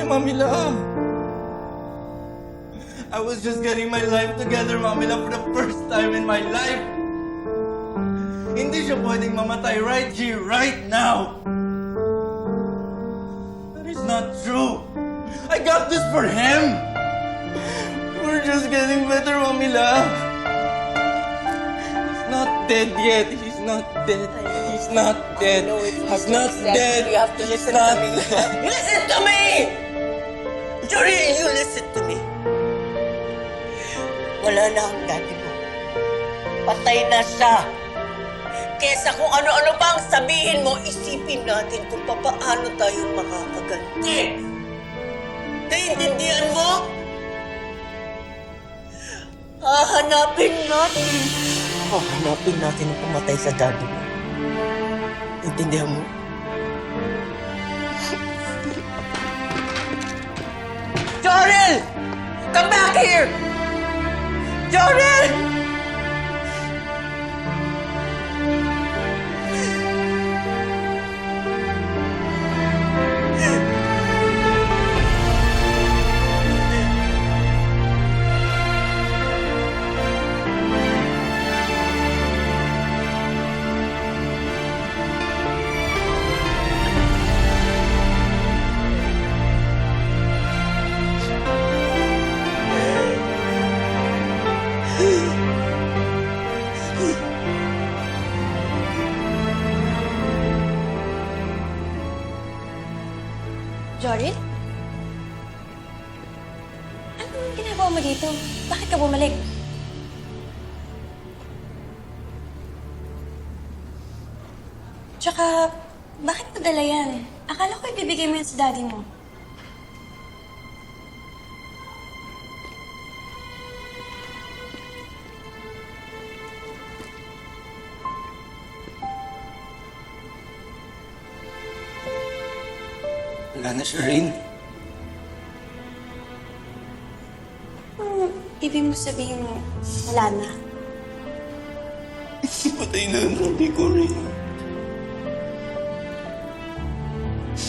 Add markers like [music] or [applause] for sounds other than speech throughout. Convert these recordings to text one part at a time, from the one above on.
Magkakapatid na kami, Mamila. I was just getting my life together, Mamila, for the first time in my life. Hindi siya pwedeng mamatay right here, right now. That is not true. I got this for him. We're just getting better, Mamila. He's not dead yet. He's not dead. He's not dead. He's not dead. You have to He's listen to not me. dead. [laughs] Listen to me! Joril, you listen to me. Wala na ang daddy mo. Patay na siya. Kesa kung ano-ano pa ang sabihin mo, isipin natin kung papaano tayo makakaganti. Naiintindihan mo? Hahanapin natin. Hahanapin natin ang pumatay sa daddy mo. Intindihan mo? Jorel! Come back here! Jorel! Dito? Bakit ka bumalik? Tsaka, bakit padala yan? Akala ko ibibigay mo yan sa daddy mo. Wala na siya ibig mo sabihin mo, wala na. Patay na ang nanay ko rin.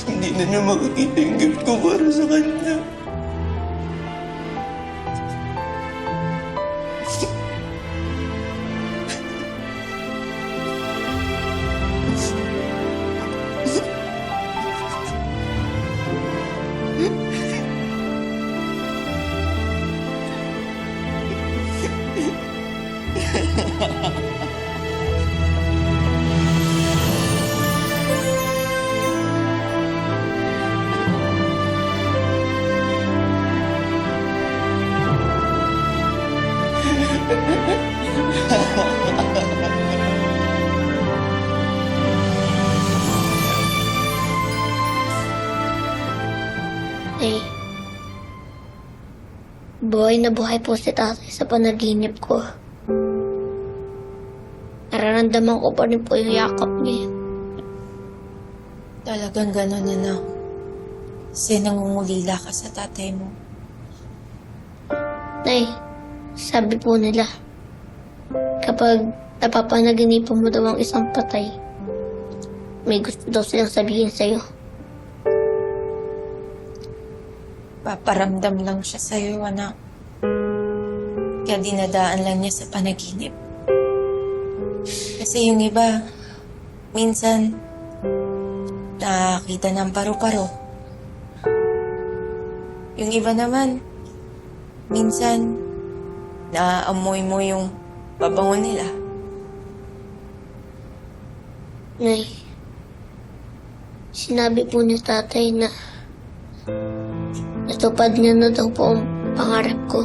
Hindi na niya makikita yung gift ko para sa kanya. Ay, buhay na buhay po si tatay sa panaginip ko. Nararamdaman ko pa rin po yung yakap niya. Talagang gano'n, anak. Kasi nangungulila ka sa tatay mo. Nay, sabi po nila, kapag napapanaginipan mo daw ang isang patay, may gusto daw silang sabihin sa'yo. Paparamdam lang siya sa'yo, anak. Kaya dinadaan lang niya sa panaginip. Kasi yung iba, minsan, nakakita ng paru-paro. Yung iba naman, minsan, naaamoy mo yung pabango nila. Nay, sinabi po ni tatay na natupad niya na daw po ang pangarap ko.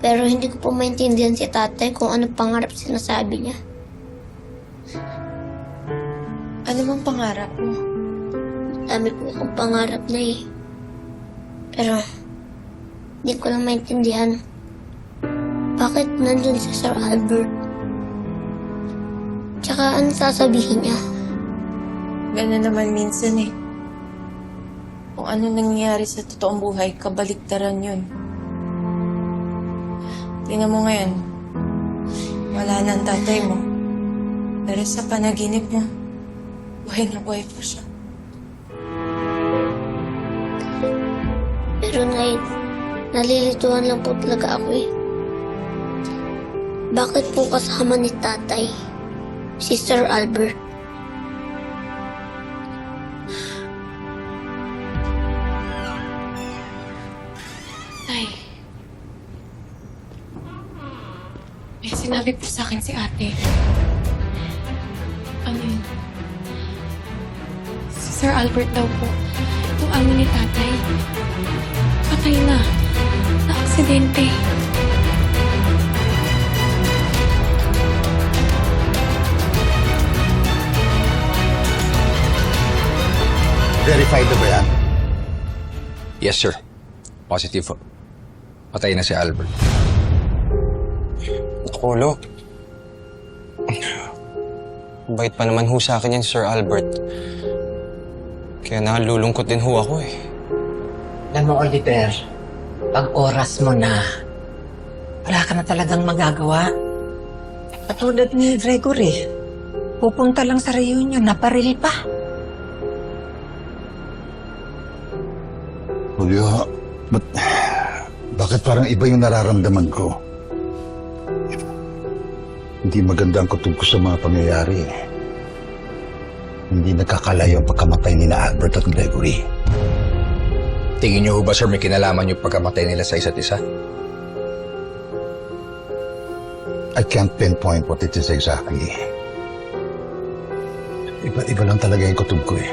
Pero hindi ko po maintindihan si tatay kung ano pangarap sinasabi niya. Ano mang pangarap mo? Dami po akong pangarap na eh. Pero, hindi ko lang maintindihan. Bakit nandun si Sir Albert? Tsaka ano sasabihin niya? Ganun naman minsan eh. Kung ano nangyayari sa totoong buhay, kabaliktaran yun. Tingnan mo ngayon, wala na ang tatay mo. Pero sa panaginip mo, buhay na buhay pa siya. Pero ngayon, nalilituhan lang po talaga ako eh. Bakit po kasama ni tatay, si Sir Albert? Sinabi po sa akin si ate. Ano yun? Si Sir Albert daw po. Yung amo ni tatay. Patay na. Na-aksidente. Verified na ba yan? Yes, sir. Positive po. Patay na si Albert. Nakulo. Bait pa naman ho sa akin yan, Sir Albert. Kaya nalulungkot din ho ako eh. Alam mo, Oliver, pag oras mo na, wala ka na talagang magagawa. Katulad ni Gregory, pupunta lang sa reunion, naparil pa. Julio, but, bakit parang iba yung nararamdaman ko? Hindi maganda ang kutob ko sa mga pangyayari. Hindi nagkakalayo ang pagkamatay ni na Albert at Gregory. Tingin niyo ba, sir, may kinalaman yung pagkamatay nila sa isa't isa? I can't pinpoint what it is exactly. Iba-iba lang talaga yung kutob ko eh.